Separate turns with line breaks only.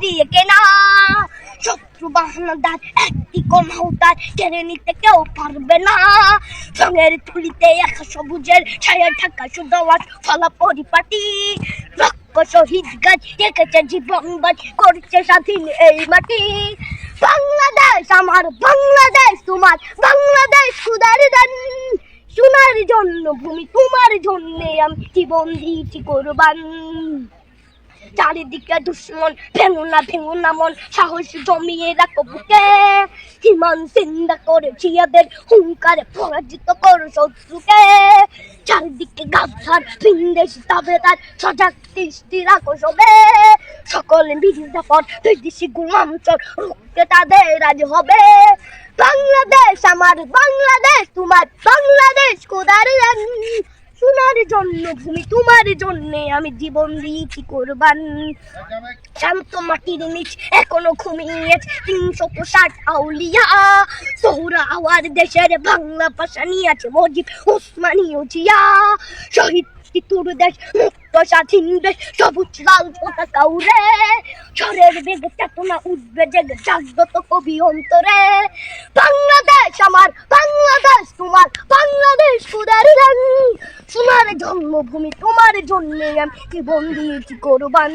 দিয়ে কেনা শত্রু বাহানাদার একটি কম হাউতার কেড়ে নিতে কেউ পারবে না রঙের তুলিতে একা সবুজের ছায়া ঢাকা সুদাওয়াজ ফলা পরিপাটি শহীদ গাছ রেখেছে জীবন বাজ করছে স্বাধীন এই মাটি বাংলাদেশ আমার বাংলাদেশ তোমার বাংলাদেশ খুদার দান সোনার জন্য ভূমি, তোমার জন্য আমি জীবন দিয়েছি কোরবান। চারিদিকে দুশ্মন ভেঙো না ভেঙো না মন, সাহস জমিয়ে রাখো বুকে। হিমান চিন্তা করে চিয়াদের হুঙ্কারে পরাজিত করো শত্রুকে। চারিদিকে গাছার বিন্দেশ তবে তার সজাগ দৃষ্টি রাখো সবে। সকলে বিরোধা পর দুই দিশি গুলাম চল রুখতে তাদের আজ হবে। বাংলাদেশ আমার, বাংলাদেশ তোমার, বাংলাদেশ কোদার সোনার জন্য ভূমি তোমার জন্য আমি জীবন দিয়েছি কোরবান। শান্ত মাটির নিচ এখনও ঘুমিয়েছে তিনশো ষাট আউলিয়া। সৌরা আওয়ার দেশের বাংলা ভাষা নিয়ে আছে মজিব ওসমানীয় জিয়া শহীদ তিতুর দেশ, মুক্ত স্বাধীন দেশ, সবুজ লাল পতাকা উড়ে। ঝড়ের বেগে চেতনা উঠবে, জেগে জাগ্রত কবি অন্তরে। বাংলাদেশ আমার, বাংলাদেশ তোমার, বাংলাদেশ কুদার সোনার জন্মভূমি তোমার জন্যে আমি জীবন দিয়েছি কোরবান?